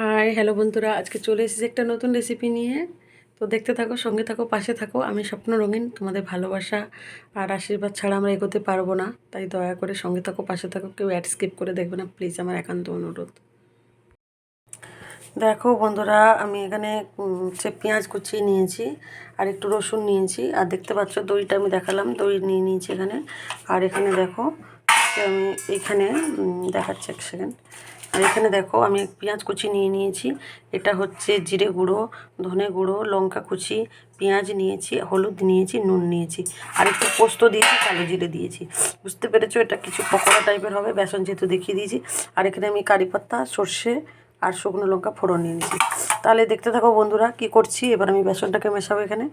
High, hello বন্ধুরা, আজকে চলে এসেছি একটা নতুন রেসিপি নিয়ে। তো দেখতে থাকো, সঙ্গে থাকো, পাশে থাকো। আমি স্বপ্ন রঙিন, তোমাদের ভালোবাসা আর আশীর্বাদ ছাড়া আমরা এগোতে পারব না। তাই দয়া করে সঙ্গে থাকো, পাশে থাকো, কেউ অ্যাড স্কিপ করে দেখবে না। প্লিজ আমার একান্ত অনুরোধ। দেখো বন্ধুরা, আমি এখানে হচ্ছে পেঁয়াজ কুচিয়ে নিয়েছি আর একটু রসুন নিয়েছি। আর দেখতে পাচ্ছ, দইটা আমি দেখালাম, দই নিয়ে নিয়েছি এখানে। আর এখানে দেখো আমি এখানে দেখাচ্ছি এক সেকেন্ড আর এখানে দেখো, আমি পেঁয়াজ কুচি নিয়ে নিয়েছি। এটা হচ্ছে জিরে গুঁড়ো, ধনে গুঁড়ো, লঙ্কা কুচি, পেঁয়াজ নিয়েছি, হলুদ নিয়েছি, নুন নিয়েছি। আর একটু পোস্ত দিয়েছি, কালো জিরে দিয়েছি। বুঝতে পেরেছ? এটা কিছু পকোড়া টাইপের হবে, বেসন যেহেতু দেখিয়ে দিয়েছি। আর এখানে আমি কারি পাত্তা সর্ষে আর শুকনো লঙ্কা ফোড়ন নিয়ে নিয়েছি। তাহলে দেখতে থাকো বন্ধুরা, কি করছি? এবার আমি বেসনটাকে মেশাবো এখানে।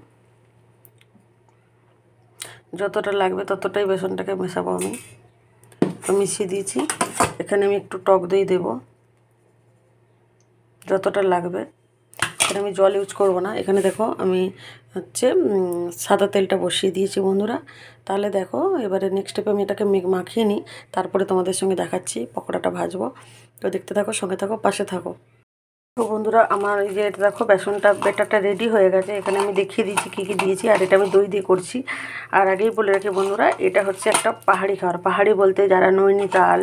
যতটা লাগবে ততটাই বেসনটাকে মেশাবো আমি। তো মিশিয়ে দিয়েছি। এখানে আমি একটু টক দই দেব। যতটা লাগবে। এখানে আমি জল ইউজ করব না। এখানে দেখো আমি হচ্ছে সাদা তেলটা বসিয়ে দিয়েছি বন্ধুরা। তাহলে দেখো, এবারে নেক্সট স্টেপে আমি এটাকে মেঘ মাখিয়ে নিই। তারপরে তোমাদের সঙ্গে দেখাচ্ছি, পকোড়াটা ভাজবো। তো দেখতে থাকো, সঙ্গে থাকো, পাশে থাকো। তো বন্ধুরা আমার এই যে এটা দেখো বেসনটা বেটারটা রেডি হয়ে গেছে এখানে আমি দেখিয়ে দিয়েছি কী কী দিয়েছি আর এটা আমি দই দিয়ে করছি আর আগেই বলে রাখি বন্ধুরা এটা হচ্ছে একটা পাহাড়ি খাবার পাহাড়ি বলতে যারা নৈনিতাল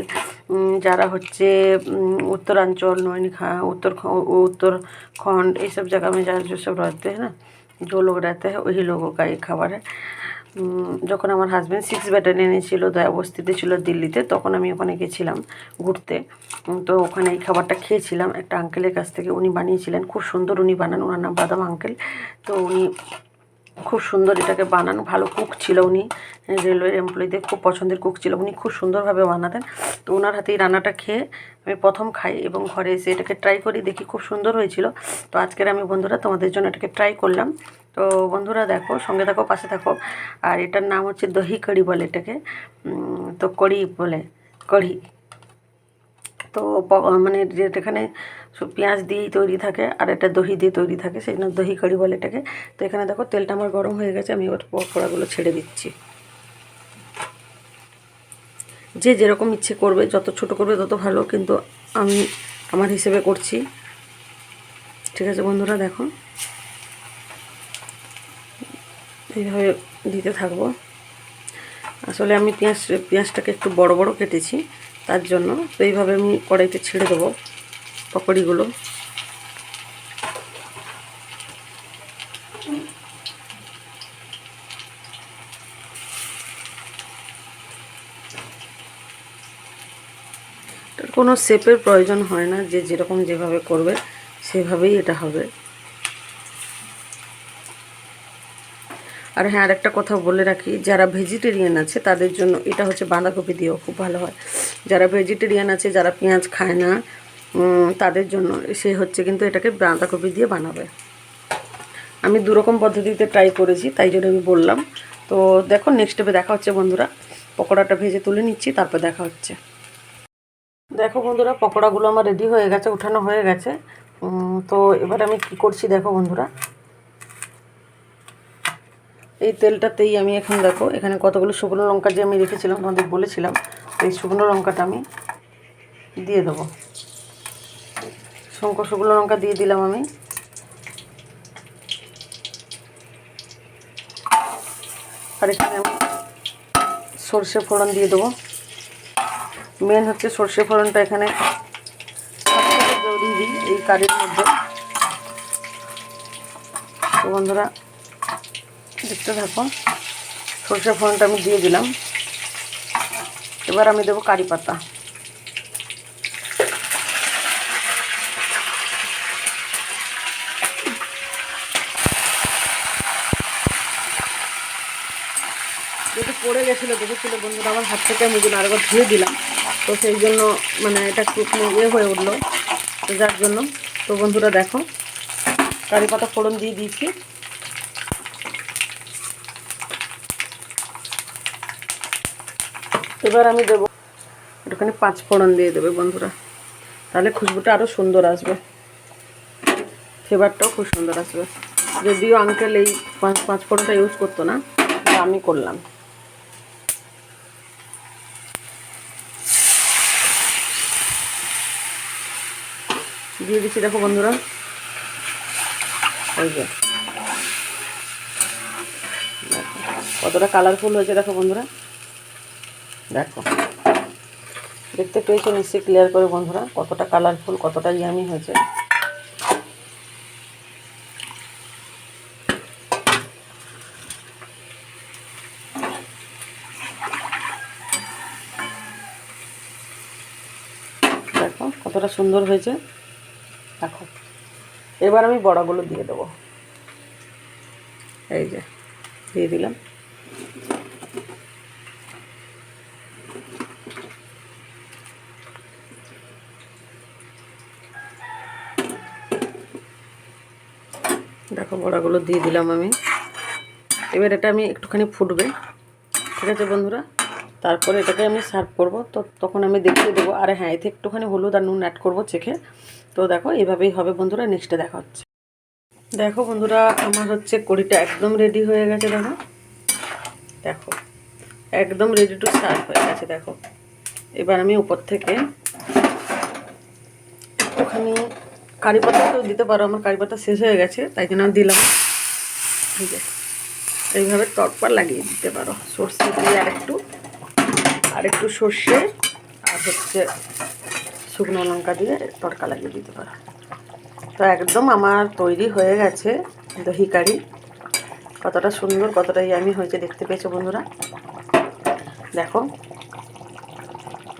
উম, যারা হচ্ছে উম, उत्तरांचल नैनीखा उत्तर उत्तरखंड ये सब जगह में जहाँ जो सब रहते हैं ना जो लोग रहते हैं वही लोगों का ये খাবার है উম, যখন আমার হাজব্যান্ড সিক্স ব্যাটালিয়নে ছিল দয়াবস্তিতে ছিল দিল্লিতে, তখন আমি ওখানে গেছিলাম ঘুরতে। তো ওখানে এই খাবারটা খেয়েছিলাম। একটা আঙ্কেলের কাছ থেকে উনি বানিয়েছিলেন। খুব সুন্দর উনি বানান। ওনার নাম বাদাম আঙ্কেল তো উনি খুব সুন্দর এটাকে বানান, ভালো কুক ছিল উনি রেলওয়ের এমপ্লয়ীদের খুব পছন্দের কুক ছিল, উনি খুব সুন্দরভাবে বানাতেন। তো ওনার হাতে এই রান্নাটা খেয়ে আমি প্রথম খাই এবং ঘরে এসে এটাকে ট্রাই করি, দেখি খুব সুন্দর হয়েছিল। তো আজকের আমি বন্ধুরা তোমাদের জন্য এটাকে ট্রাই করলাম। তো বন্ধুরা দেখো, সঙ্গে থাকো, পাশে থাকো। আর এটার নাম হচ্ছে দহি কড়ি বলে এটাকে তো কড়ি বলে, কড়ি। তো মানে যেখানে পেঁয়াজ দিয়েই তৈরি থাকে আর এটা দহি দিয়ে তৈরি থাকে, সেই জন্য দহি কারি বলে এটাকে। তো এখানে দেখো তেলটা আমার গরম হয়ে গেছে, আমি ওর পকোড়াগুলো ছেড়ে দিচ্ছি। যে যেরকম ইচ্ছে করবে, যত ছোট করবে তত ভালো, কিন্তু আমি আমার হিসেবে করছি। ঠিক আছে বন্ধুরা, দেখো। এইভাবে দিতে থাকব। আসলে আমি পেঁয়াজ, পেঁয়াজটাকে একটু বড় বড় কেটেছি। তার জন্য। তো এইভাবে আমি কড়াইতে ছেড়ে দেবো পকোড়িগুলো। কোনো শেপের প্রয়োজন হয় না, যে যেরকম যেভাবে করবে, সেভাবেই এটা হবে। আর হ্যাঁ আরেকটা কথা বলে রাখি, যারা ভেজিটেরিয়ান আছে, তাদের জন্য এটা হচ্ছে বাঁধাকপি দিয়েও খুব ভালো হয়। যারা ভেজিটেরিয়ান আছে, যারা পেঁয়াজ খায় না তাদের জন্য সে হচ্ছে কিন্তু এটাকে বাঁধাকপি দিয়ে বানাবে। আমি দুরকম পদ্ধতিতে ট্রাই করেছি, তাই জন্য আমি বললাম। তো দেখো নেক্সট স্টেপে দেখা হচ্ছে বন্ধুরা। পকোড়াটা ভেজে তুলে নিচ্ছি, তারপর দেখা হচ্ছে। দেখো বন্ধুরা, পকোড়াগুলো আমার রেডি হয়ে গেছে, উঠানো হয়ে গেছে। তো এবার আমি কি করছি দেখো বন্ধুরা। এই তেলটাতেই আমি এখন দেখো, এখানে কতগুলো শুকনো লঙ্কা যে আমি রেখেছিলাম, তোমাদের বলেছিলাম এই শুকনো লঙ্কাটা আমি দিয়ে দেবো। শঙ্কর শুকনো লঙ্কা দিয়ে দিলাম আমি। আর এখানে আমি সর্ষে ফোড়ন দিয়ে দেবো। মেন হচ্ছে সর্ষে ফোড়নটা এখানে জরুরি এই কারির মধ্যে। তো বন্ধুরা দেখতে থাকো। সর্ষে ফোড়নটা আমি দিয়ে দিলাম। এবার আমি দেবো কারি পাতা। যেহেতু পড়ে গেছিল, দেখেছিলো বন্ধুরা, আমার হাত থেকে আমি যেন আরেকবার ধুয়ে দিলাম। তো সেই জন্য মানে এটা একটু ইয়ে হয়ে উঠল। যার জন্য, তো বন্ধুরা দেখো, কারি পাতা ফোড়ন দিয়ে দিয়েছি। এবার আমি দেবো একটুখানি পাঁচ ফোড়ন দিয়ে দেবে বন্ধুরা। তাহলে খুশবুটা আরও সুন্দর আসবে। ফ্লেভারটাও খুব সুন্দর আসবে। যদিও আঙ্কেল এই পাঁচ পাঁচ ফোড়নটা ইউজ করতো না আমি করলাম। দিয়ে দিচ্ছি, দেখো বন্ধুরা। এই যে। কতটা কালারফুল হয়েছে, দেখো বন্ধুরা। দেখো। দেখতে পেয়েছ নিশ্চয়ই ক্লিয়ার করে বন্ধুরা, কতটা কালারফুল কতটা ইয়ামি হয়েছে। দেখো কতটা সুন্দর হয়েছে। দেখো, এবার আমি বড়াগুলো দিয়ে দেবো। এই যে, দিয়ে দিলাম। দেখো, বড়াগুলো দিয়ে দিলাম আমি। এবার এটা আমি একটুখানি ফুটবে। ঠিক আছে বন্ধুরা? তারপরে এটাকে আমি সার্ভ করব। তো তখন আমি দেখিয়ে দেবো। আর হ্যাঁ এতে একটুখানি হলুদ আর নুন অ্যাড করব চেখে। তো দেখো, এভাবেই হবে বন্ধুরা। নেক্সটে দেখা হচ্ছে। দেখো বন্ধুরা, আমার হচ্ছে কড়িটা একদম রেডি হয়ে গেছে, দেখো। দেখো, একদম রেডি টু সার্ভ হয়ে গেছে, দেখো। এবার আমি উপর থেকে একটুখানি কারি পাতাটাও দিতে পারো, আমার কারি পাতা শেষ হয়ে গেছে, তাই জন্য দিলাম। ঠিক আছে। এইভাবে টটপা লাগিয়ে দিতে পারো সর্ষে দিয়ে আর একটু আর একটু সর্ষে, আর হচ্ছে শুকনো লঙ্কা দিয়ে তড়কা লাগিয়ে দিতে পারো। তো একদম আমার তৈরি হয়ে গেছে দহি কারি। কতটা সুন্দর, কতটা ইয়ামি হয়েছে দেখতে পেয়েছ বন্ধুরা? দেখো,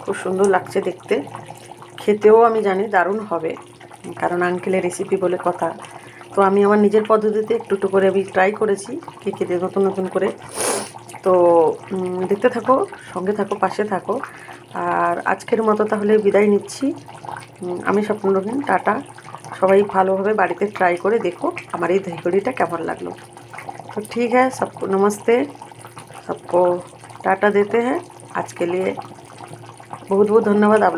খুব সুন্দর লাগছে দেখতে। খেতেও আমি জানি দারুণ হবে। কারণ আঙ্কেলের রেসিপি বলে কথা। তো আমি আমার নিজের পদ্ধতিতে একটু একটু করে আমি ট্রাই করেছি, কে কেকেতে নতুন নতুন করে। তো দেখতে থাকো, সঙ্গে থাকো, পাশে থাকো। আর আজকের মতো তাহলে বিদায় নিচ্ছি। আমি স্বপ্নরহীন টাটা। সবাই ভালোভাবে বাড়িতে ট্রাই করে দেখো আমার এই দহিগড়িটা কেমন লাগল। তো ঠিক হ্যাঁ सबको নমস্তে, সবকো টাটা देते হ্যাঁ। আজকে লিয়ে বহুত বহুত ধন্যবাদ धन्यवाद आप